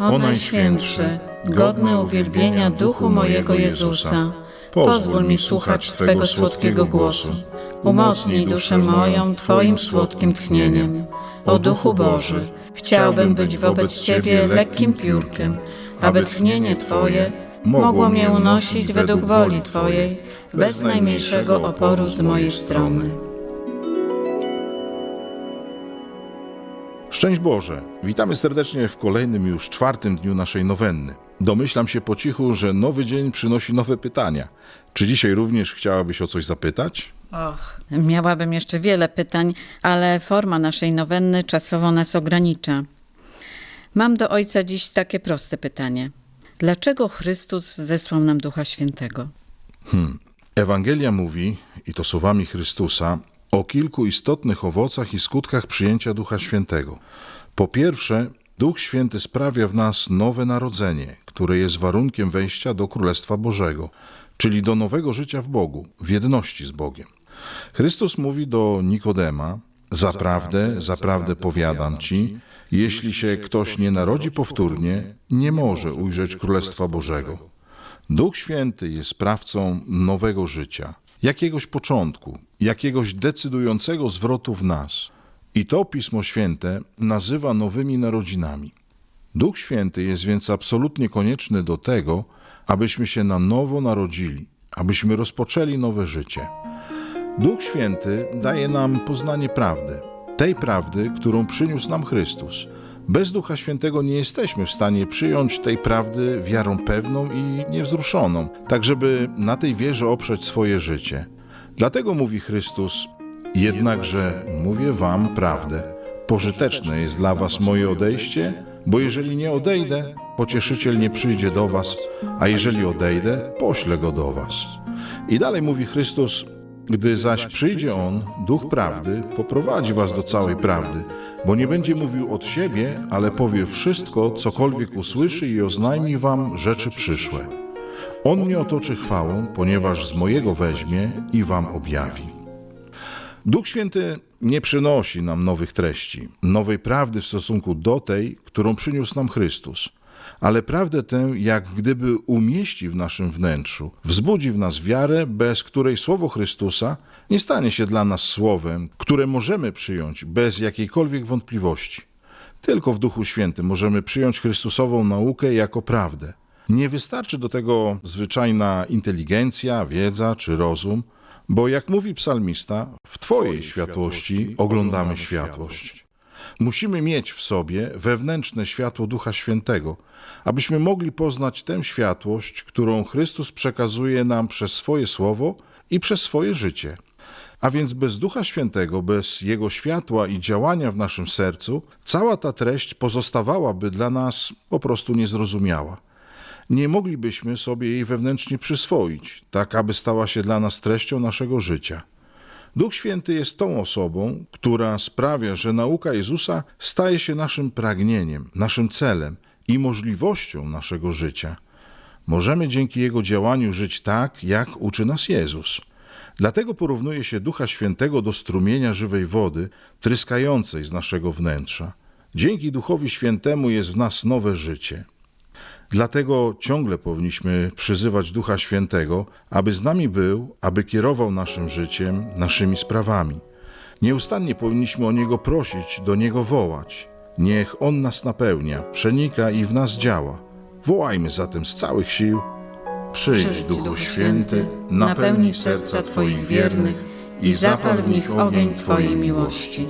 O Najświętszy, godny uwielbienia Duchu mojego Jezusa, pozwól mi słuchać Twego słodkiego głosu. Umocnij duszę moją Twoim słodkim tchnieniem. O Duchu Boży, chciałbym być wobec Ciebie lekkim piórkiem, aby tchnienie Twoje mogło mnie unosić według woli Twojej, bez najmniejszego oporu z mojej strony. Szczęść Boże! Witamy serdecznie w kolejnym już czwartym dniu naszej nowenny. Domyślam się po cichu, że nowy dzień przynosi nowe pytania. Czy dzisiaj również chciałabyś o coś zapytać? Och, miałabym jeszcze wiele pytań, ale forma naszej nowenny czasowo nas ogranicza. Mam do Ojca dziś takie proste pytanie. Dlaczego Chrystus zesłał nam Ducha Świętego? Ewangelia mówi, i to słowami Chrystusa, o kilku istotnych owocach i skutkach przyjęcia Ducha Świętego. Po pierwsze, Duch Święty sprawia w nas nowe narodzenie, które jest warunkiem wejścia do Królestwa Bożego, czyli do nowego życia w Bogu, w jedności z Bogiem. Chrystus mówi do Nikodema: Zaprawdę, zaprawdę powiadam ci, jeśli się ktoś nie narodzi powtórnie, nie może ujrzeć Królestwa Bożego. Duch Święty jest sprawcą nowego życia, jakiegoś początku, jakiegoś decydującego zwrotu w nas. I to Pismo Święte nazywa nowymi narodzinami. Duch Święty jest więc absolutnie konieczny do tego, abyśmy się na nowo narodzili, abyśmy rozpoczęli nowe życie. Duch Święty daje nam poznanie prawdy, tej prawdy, którą przyniósł nam Chrystus. Bez Ducha Świętego nie jesteśmy w stanie przyjąć tej prawdy wiarą pewną i niewzruszoną, tak żeby na tej wierze oprzeć swoje życie. Dlatego mówi Chrystus: Jednakże mówię wam prawdę. Pożyteczne jest dla was moje odejście, bo jeżeli nie odejdę, pocieszyciel nie przyjdzie do was, a jeżeli odejdę, poślę go do was. I dalej mówi Chrystus: Gdy zaś przyjdzie On, Duch Prawdy, poprowadzi was do całej prawdy, bo nie będzie mówił od siebie, ale powie wszystko, cokolwiek usłyszy i oznajmi wam rzeczy przyszłe. On mnie otoczy chwałą, ponieważ z mojego weźmie i wam objawi. Duch Święty nie przynosi nam nowych treści, nowej prawdy w stosunku do tej, którą przyniósł nam Chrystus, ale prawdę tę, jak gdyby umieści w naszym wnętrzu, wzbudzi w nas wiarę, bez której słowo Chrystusa nie stanie się dla nas słowem, które możemy przyjąć bez jakiejkolwiek wątpliwości. Tylko w Duchu Świętym możemy przyjąć Chrystusową naukę jako prawdę. Nie wystarczy do tego zwyczajna inteligencja, wiedza czy rozum, bo jak mówi psalmista, w Twojej światłości oglądamy światłość. Musimy mieć w sobie wewnętrzne światło Ducha Świętego, abyśmy mogli poznać tę światłość, którą Chrystus przekazuje nam przez swoje słowo i przez swoje życie. A więc bez Ducha Świętego, bez Jego światła i działania w naszym sercu, cała ta treść pozostawałaby dla nas po prostu niezrozumiała. Nie moglibyśmy sobie jej wewnętrznie przyswoić, tak aby stała się dla nas treścią naszego życia. Duch Święty jest tą osobą, która sprawia, że nauka Jezusa staje się naszym pragnieniem, naszym celem i możliwością naszego życia. Możemy dzięki Jego działaniu żyć tak, jak uczy nas Jezus. Dlatego porównuje się Ducha Świętego do strumienia żywej wody, tryskającej z naszego wnętrza. Dzięki Duchowi Świętemu jest w nas nowe życie. Dlatego ciągle powinniśmy przyzywać Ducha Świętego, aby z nami był, aby kierował naszym życiem, naszymi sprawami. Nieustannie powinniśmy o Niego prosić, do Niego wołać. Niech On nas napełnia, przenika i w nas działa. Wołajmy zatem z całych sił. Przyjdź, Duchu Święty, napełnij serca Twoich wiernych i zapal w nich ogień Twojej miłości.